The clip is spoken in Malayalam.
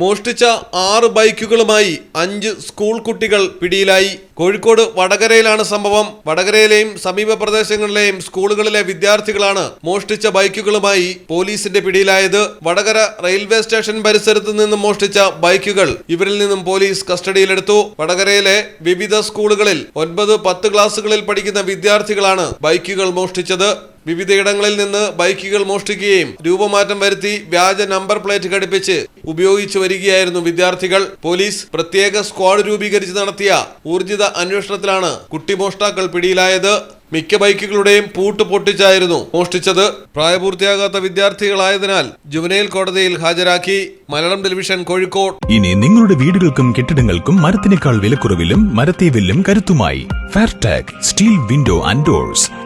മോഷ്ടിച്ച ആറ് ബൈക്കുകളുമായി അഞ്ച് സ്കൂൾ കുട്ടികൾ പിടിയിലായി. കോഴിക്കോട് വടകരയിലാണ് സംഭവം. വടകരയിലെയും സമീപ പ്രദേശങ്ങളിലെയും സ്കൂളുകളിലെ വിദ്യാർത്ഥികളാണ് മോഷ്ടിച്ച ബൈക്കുകളുമായി പോലീസിന്റെ പിടിയിലായത്. വടകര റെയിൽവേ സ്റ്റേഷൻ പരിസരത്ത് നിന്നും മോഷ്ടിച്ച ബൈക്കുകൾ ഇവരിൽ നിന്നും പോലീസ് കസ്റ്റഡിയിലെടുത്തു. വടകരയിലെ വിവിധ സ്കൂളുകളിൽ ഒൻപത് പത്ത് ക്ലാസുകളിൽ പഠിക്കുന്ന വിദ്യാർത്ഥികളാണ് ബൈക്കുകൾ മോഷ്ടിച്ചത്. വിവിധയിടങ്ങളിൽ നിന്ന് ബൈക്കുകൾ മോഷ്ടിക്കുകയും രൂപമാറ്റം വരുത്തി വ്യാജ നമ്പർ പ്ലേറ്റ് ഘടിപ്പിച്ച് ഉപയോഗിച്ചു വരികയായിരുന്നു വിദ്യാർത്ഥികൾ. പോലീസ് പ്രത്യേക സ്ക്വാഡ് രൂപീകരിച്ച് നടത്തിയ ഊർജിത അന്വേഷണത്തിലാണ് കുട്ടി മോഷ്ടാക്കൾ പിടിയിലായത്. മിക്ക ബൈക്കുകളുടെയും പൂട്ട് പൊട്ടിച്ചായിരുന്നു മോഷ്ടിച്ചത്. പ്രായപൂർത്തിയാകാത്ത വിദ്യാർത്ഥികളായതിനാൽ ജുവനൈൽ കോടതിയിൽ ഹാജരാക്കി. മലയാളം ടെലിവിഷൻ കോഴിക്കോട്. ഇനി നിങ്ങളുടെ വീടുകൾക്കും കെട്ടിടങ്ങൾക്കും മരത്തിനേക്കാൾ വിലക്കുറവിലും മരത്തെ വില്ലും കരുത്തുമായി. Fairtech steel window and doors